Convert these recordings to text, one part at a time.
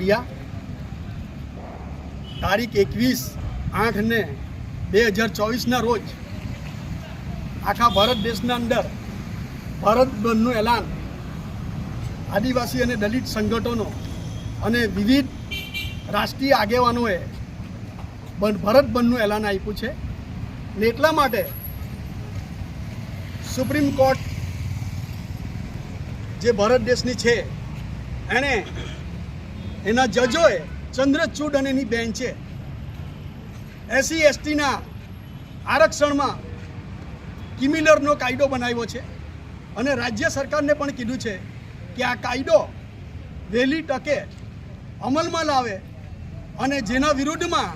દોડિયા તારીખ એકવીસ આઠ ને બે હજાર ચોવીસના રોજ આખા ભારત દેશના અંદર ભારત બંધનું એલાન, આદિવાસી અને દલિત સંગઠનો અને વિવિધ રાષ્ટ્રીય આગેવાનોએ ભારત બંધનું એલાન આપ્યું છે ને એટલા માટે સુપ્રીમ કોર્ટ જે ભારત દેશની છે, એણે એના જજોએ ચંદ્રચૂડ અને એની બેન્ચે એસસી એસટીના આરક્ષણમાં કિમિલરનો કાયદો બનાવ્યો છે અને રાજ્ય સરકારને પણ કીધું છે કે આ કાયદો વહેલી તકે અમલમાં લાવે અને જેના વિરુદ્ધમાં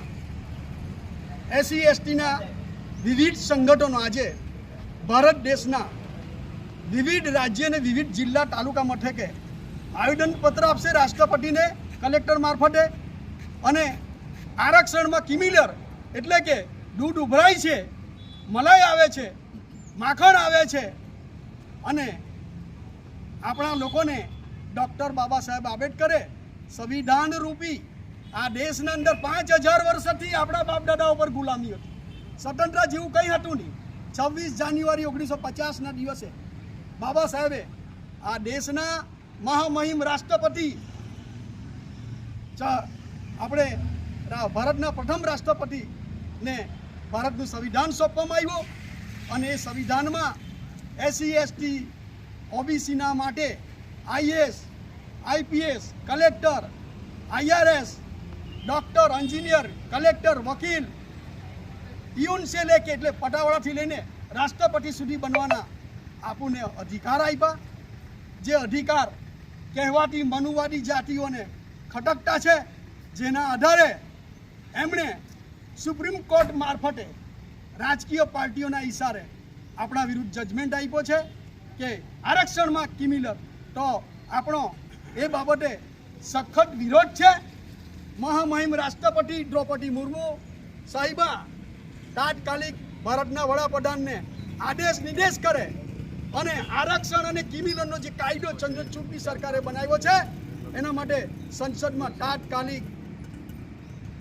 એસસી એસટીના વિવિધ સંગઠનો આજે ભારત દેશના વિવિધ રાજ્ય અને વિવિધ જિલ્લા તાલુકા મથકે આવેદનપત્ર આપશે રાષ્ટ્રપતિને કલેક્ટર મારફતે અને આરક્ષણમાં કિમિલર એટલે કે દૂધ ઉભરાય છે, મલાઈ આવે છે, માખણ આવે છે અને આપણા લોકોને ડૉક્ટર બાબા સાહેબ આંબેડકરે સંવિધાન રૂપી આ દેશના અંદર પાંચ હજાર વર્ષથી આપણા બાપ ઉપર પર ગુલામી હતી. સ્વતંત્ર જેવું કંઈ હતું નહીં. છવ્વીસ જાન્યુઆરી ઓગણીસો પચાસના દિવસે બાબા સાહેબે આ દેશના મહામહિમ રાષ્ટ્રપતિ આપણે ભારતના પ્રથમ રાષ્ટ્રપતિને ભારતનું સંવિધાન સોંપવામાં આવ્યું અને એ સંવિધાનમાં એસસી, એસટી ઓબીસીના માટે IS IPS collector IRS doctor, engineer, collector, વકીલ યુન સે લેકે એટલે પટાવાળાથી લઈને રાષ્ટ્રપતિ સુધી બનવાના આપણને અધિકાર આપ્યા જે અધિકાર કહેવાતી મનુવાદી જાતિઓને ખટકતા છે, જેના આધારે એમણે સુપ્રીમ કોર્ટ મારફતે રાજકીય પાર્ટીઓના ઈશારે આપણા વિરુદ્ધ જજમેન્ટ આપ્યો છે કે આરક્ષણમાં કિમિલર તો આપણો એ બાબતે સખત વિરોધ છે. મહામહિમ રાષ્ટ્રપતિ દ્રૌપદી મુર્મુ સાહિબા તાત્કાલિક ભારતના વડાપ્રધાનને આદેશ નિર્દેશ કરે અને આરક્ષણ અને કિમિલરનો જે કાયદો ચંદ્રચૂડની સરકારે બનાવ્યો છે એના માટે સંસદમાં તાત્કાલિક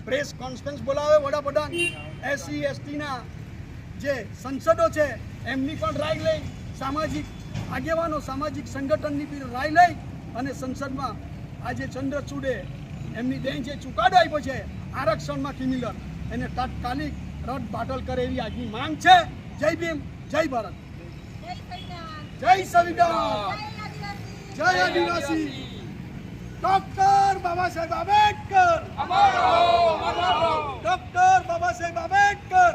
પ્રેસ કોન્ફરન્સ બોલાવે વડાપ્રધાન. એસસી એસટીના જે સંસદો છે એમની પણ રાય લઈ સામાજિક આગેવાનો સામાજિક સંગઠનની પણ રાય લઈ અને સંસદમાં આજે ચંદ્રચૂડે એમની જે ચુકાદો આપ્યો છે આરક્ષણમાં કિમિલર એને તાત્કાલિક રદ બાટલ કરે એવી આજની માંગ છે. જય ભીમ જય ભારત. જય સંવિધાન. જય આદિવાસી. डॉक्टर बाबासाहेब आंबेडकर. हो, हो. डॉक्टर बाबासाहेब आंबेडकर.